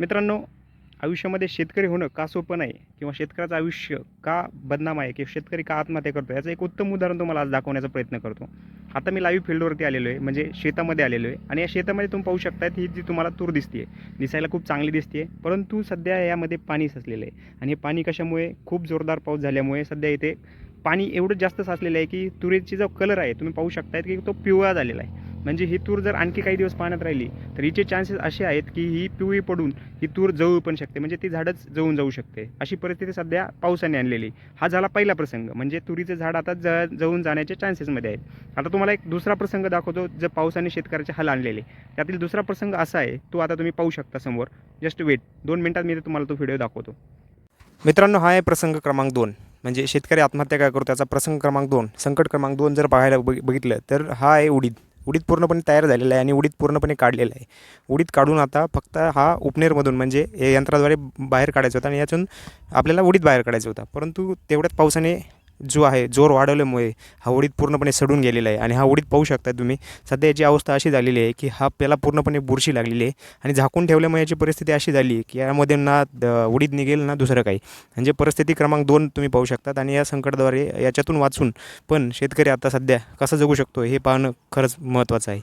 मित्रांनो आयुष्यामध्ये शेतकरी होणं का सोपं नाही? किंवा शेतकऱ्याचं आयुष्य का बदनाम आहे? किंवा शेतकरी का आत्महत्या करतो? याचं एक उत्तम उदाहरण तुम्हाला आज दाखवण्याचा प्रयत्न करतो. आता मी लाईव्ह फील्डवरती आलेलो आहे म्हणजे शेतामध्ये आलेलो आहे. आणि या शेतामध्ये तुम्ही पाहू शकता ही जी तुम्हाला तूर दिसते दिसायला खूप चांगली दिसते परंतु सध्या यामध्ये पाणी साचलेलं आहे. आणि हे पाणी कशामुळे? खूप जोरदार पाऊस झाल्यामुळे सध्या इथे पाणी एवढं जास्त साचलेलं आहे की तुरीची जो कलर आहे तुम्ही पाहू शकतायत की तो पिवळा झालेला आहे. म्हणजे ही तूर जर आणखी काही दिवस पाण्यात राहिली तर हिचे चान्सेस असे आहेत की ही पिवळी पडून ही तूर जळू पण शकते. म्हणजे ती झाडच जळून जाऊ शकते. अशी परिस्थिती सध्या पावसाने आणलेली हा झाला पहिला प्रसंग. म्हणजे तुरीचं झाड आता ज जळून जाण्याच्या चान्सेसमध्ये आहेत. आता तुम्हाला एक दुसरा प्रसंग दाखवतो जर पावसाने शेतकऱ्याचे हाल आणलेले त्यातील दुसरा प्रसंग असा आहे तो आता तुम्ही पाहू शकता समोर. जस्ट वेट दोन मिनिटात मी तुम्हाला तो व्हिडिओ दाखवतो. मित्रांनो हा आहे प्रसंग क्रमांक दोन. म्हणजे शेतकरी आत्महत्या काय करतो त्याचा प्रसंग क्रमांक दोन. संकट क्रमांक दोन जर पाहायला बघ बघितलं तर हा आहे उडीद. उडीद पूर्णपणे तयार झालेला आहे आणि उडीद पूर्णपणे काढलेला आहे. उडीद काढून आता फक्त हा उपनेरमधून म्हणजे यंत्राद्वारे बाहेर काढायचा होता आणि यातून आपल्याला उडीद बाहेर काढायचा होता. परंतु तेवढ्यात पावसाने जो आहे जोर वाढवल्यामुळे हा उडीद पूर्णपणे सडून गेलेला आहे. आणि हा उडीद पाहू शकता तुम्ही सध्या याची अवस्था अशी झालेली आहे की हा त्याला पूर्णपणे बुरशी लागलेली आहे. आणि झाकून ठेवल्यामुळे याची परिस्थिती अशी झाली की यामध्ये ना द- उडीद निघेल ना दुसरं काही. म्हणजे परिस्थिती क्रमांक दोन तुम्ही पाहू शकतात आणि या संकटाद्वारे याच्यातून वाचून पण शेतकरी आता सध्या कसं जगू शकतो हे पाहणं खरंच महत्त्वाचं आहे.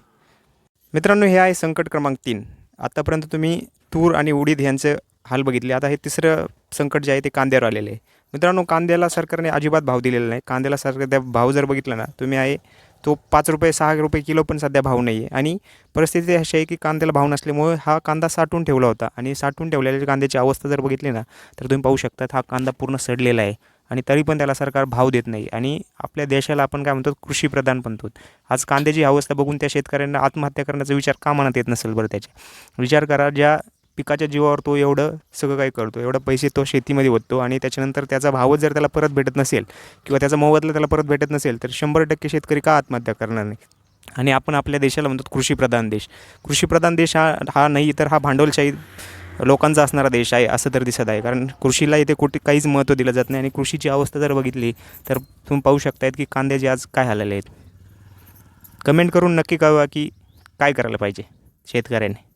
मित्रांनो हे आहे संकट क्रमांक तीन. आत्तापर्यंत तुम्ही तूर आणि उडीद यांचं हाल बघितले. आता हे तिसरं संकट जे आहे ते कांद्यावर आलेलं आहे. मित्रांनो कांद्याला सरकारने अजिबात भाव दिलेला नाही. कांद्याला सरकार त्या भाव जर बघितला ना तुम्ही आहे तो पाच रुपये सहा रुपये किलो पण सध्या भाव नाही आहे आणि परिस्थिती अशी आहे की कांद्याला भाव नसल्यामुळे हा कांदा साठवून ठेवला होता. आणि साठवून ठेवलेल्या कांद्याची अवस्था जर बघितली ना तर तुम्ही पाहू शकतात हा कांदा पूर्ण सडलेला आहे. आणि तरी पण त्याला सरकार भाव देत नाही. आणि आपल्या देशाला आपण काय म्हणतो कृषीप्रधान म्हणतो आज कांद्याची अवस्था बघून त्या शेतकऱ्यांना आत्महत्या करण्याचा विचार का मनात येत नसेल बरं त्याच्या. विचार करा ज्या पिकाच्या जीवावर तो एवढं सगळं काही करतो एवढं पैसे तो शेतीमध्ये ओततो आणि त्याच्यानंतर त्याचा भावच जर त्याला परत भेटत नसेल किंवा त्याचा मोबदला त्याला परत भेटत नसेल तर शंभर टक्के शेतकरी का आत्महत्या करणार नाही? आणि आपण आपल्या देशाला म्हणतो कृषीप्रधान देश. कृषीप्रधान देश हा हा नाही तर हा भांडवलशाही लोकांचा असणारा देश आहे असं तर दिसत आहे. कारण कृषीला इथे कुठे काहीच महत्त्व दिलं जात नाही आणि कृषीची अवस्था जर बघितली तर तुम्ही पाहू शकतायत की कांद्याचे आज काय झालेले आहेत. कमेंट करून नक्की कळवा की काय करायला पाहिजे शेतकऱ्याने.